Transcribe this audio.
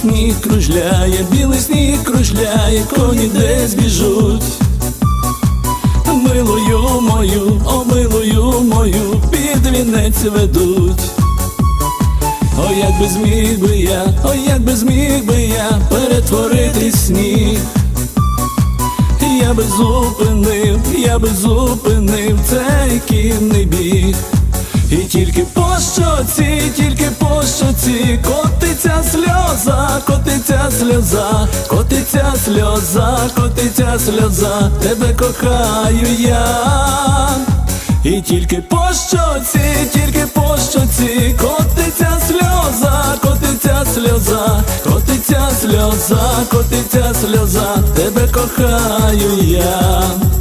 сніг кружляє, білий сніг кружляє, коні десь біжуть. Милою мою, о милою мою, під вінець ведуть. О, як би зміг би я, о, як би зміг би я перетворити сніг. Я би зупинив, я би зупинив цей кінний біг. І тільки по щоці, тільки по сльоза, котиться сльоза, котиться сльоза, тебе кохаю я. І тільки по щоці, тільки по щоці котиться сльоза, котиться сльоза, котиться сльоза, котиться сльоза, тебе кохаю я.